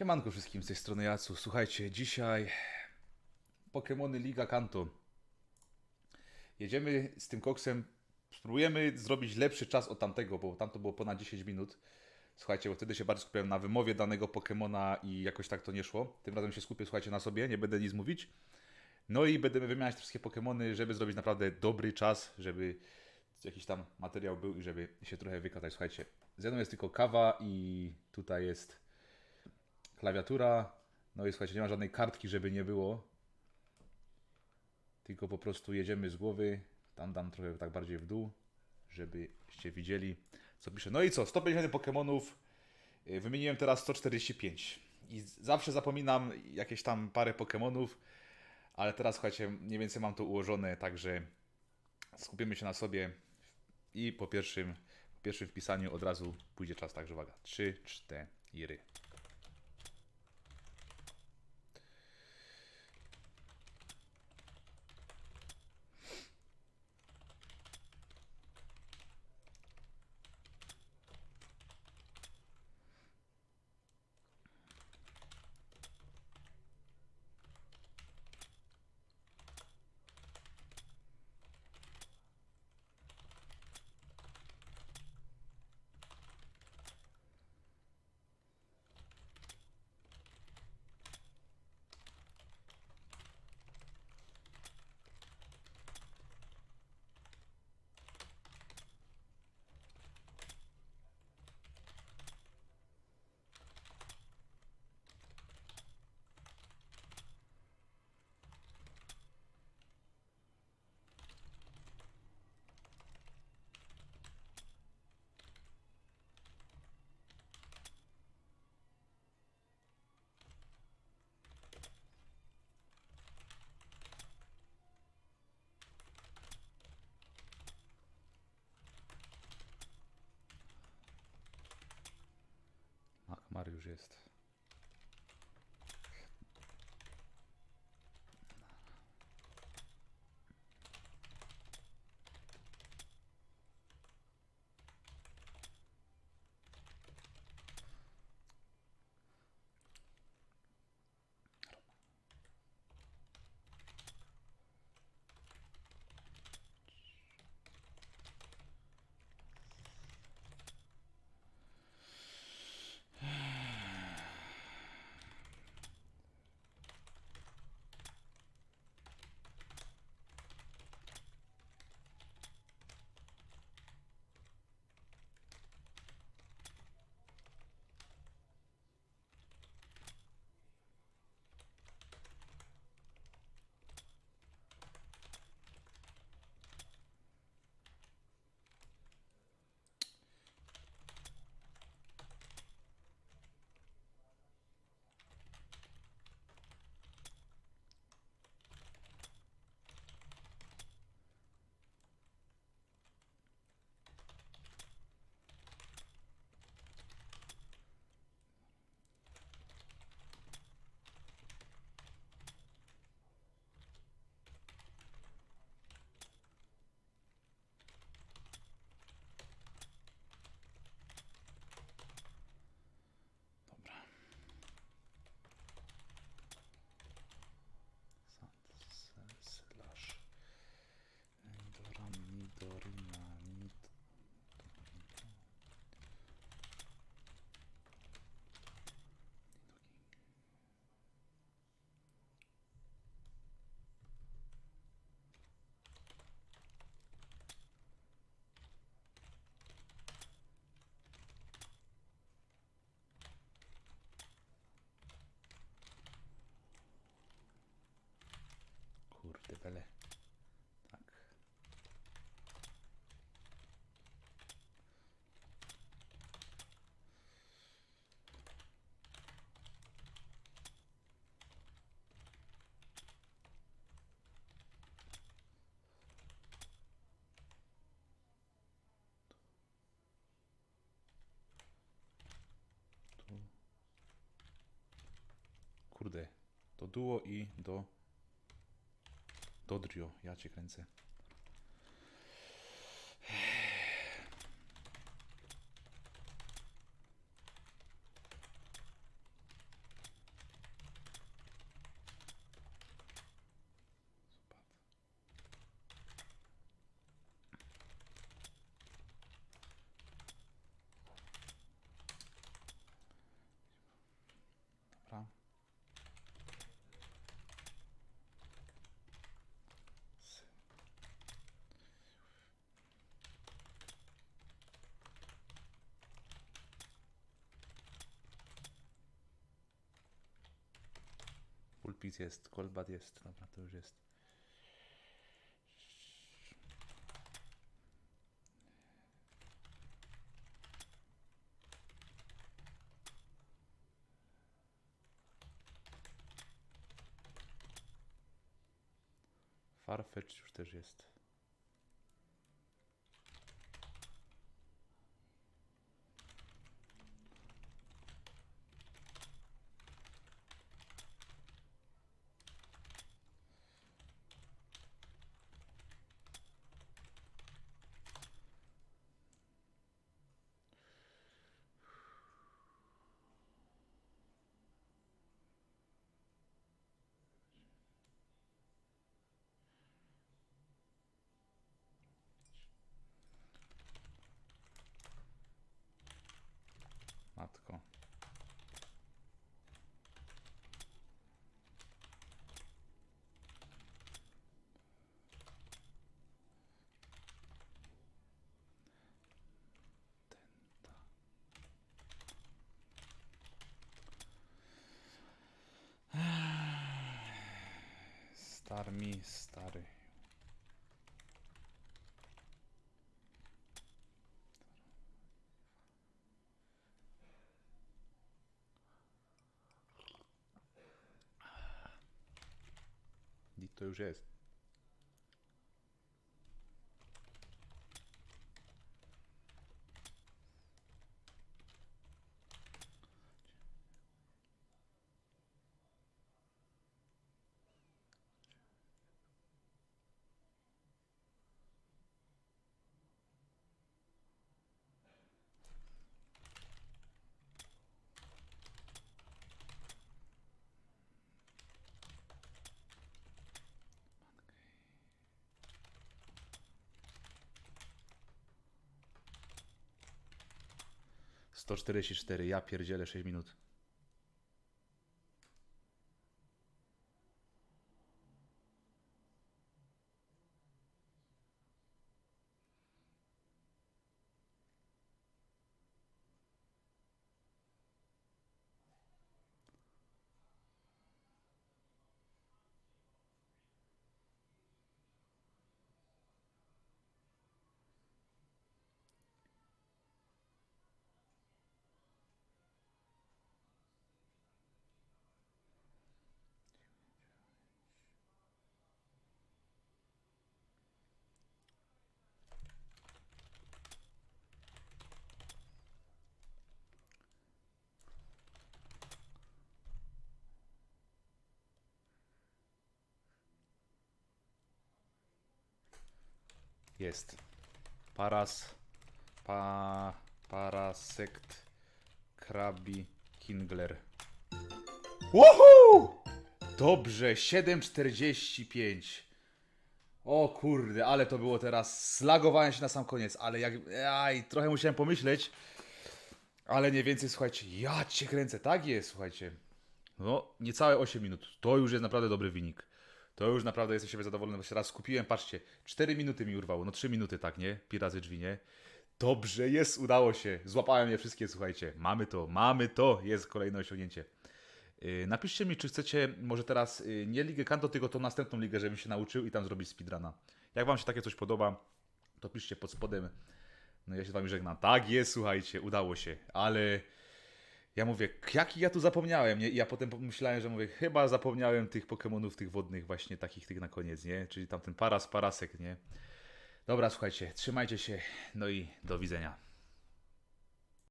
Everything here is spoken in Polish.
Siemanko wszystkim z tej strony Jacu. Słuchajcie, dzisiaj Pokémony Liga Kanto. Jedziemy z tym koksem, spróbujemy zrobić lepszy czas od tamtego, bo tamto było ponad 10 minut. Słuchajcie, bo wtedy się bardziej skupiałem na wymowie danego Pokemona i jakoś tak to nie szło. Tym razem się skupię, słuchajcie, na sobie, nie będę nic mówić. No i będziemy wymieniać wszystkie Pokemony, żeby zrobić naprawdę dobry czas, żeby jakiś tam materiał był i żeby się trochę wykazać. Słuchajcie, ze mną jest tylko kawa i tutaj jest klawiatura. No i słuchajcie, nie ma żadnej kartki, żeby nie było. Tylko po prostu jedziemy z głowy. Tam dam trochę tak bardziej w dół, żebyście widzieli, co pisze. No i co? 150 Pokémonów. Y, wymieniłem teraz 145. I zawsze zapominam jakieś tam parę Pokémonów, ale teraz słuchajcie, mniej więcej mam to ułożone, także skupimy się na sobie i po pierwszym, po pierwszym wpisaniu od razu pójdzie czas, także uwaga, 3, 4, 4. scenariusz jest. Do duo i do Dodrio, ja cię kręcę. Vulpix jest, Coldbat jest, dobra, to już jest. Farfetch już też jest. Star mi, stary. I to już jest. Sto czterdzieści cztery, ja pierdzielę 6 minut. Jest. Paras. Pa. Parasekt. Krabi. Kingler. Woohoo! Dobrze, 7,45. O kurde, ale to było teraz. Slagowałem się na sam koniec, ale jak. Aj, trochę musiałem pomyśleć. Ale nie więcej, słuchajcie. Ja cię kręcę, tak jest, słuchajcie. No, niecałe 8 minut. To już jest naprawdę dobry wynik. To już naprawdę jestem siebie zadowolony, bo się raz skupiłem. Patrzcie, 4 minuty mi urwało. No 3 minuty, tak, nie? Pi razy drzwi, nie? Dobrze, jest, udało się. Złapałem je wszystkie, słuchajcie. Mamy to, mamy to. Jest kolejne osiągnięcie. Yy, napiszcie mi, czy chcecie może teraz yy, nie Ligę Kanto, tylko tą następną ligę, żebym się nauczył i tam zrobić speedruna. Jak Wam się takie coś podoba, to piszcie pod spodem. No ja się z Wami żegnam. Tak jest, słuchajcie, udało się, ale ja mówię, jaki ja tu zapomniałem, nie? I ja potem pomyślałem, że mówię, chyba zapomniałem tych Pokemonów, tych wodnych właśnie, takich tych na koniec, nie? Czyli tam ten paras, parasek, nie? Dobra, słuchajcie, trzymajcie się, no i do widzenia.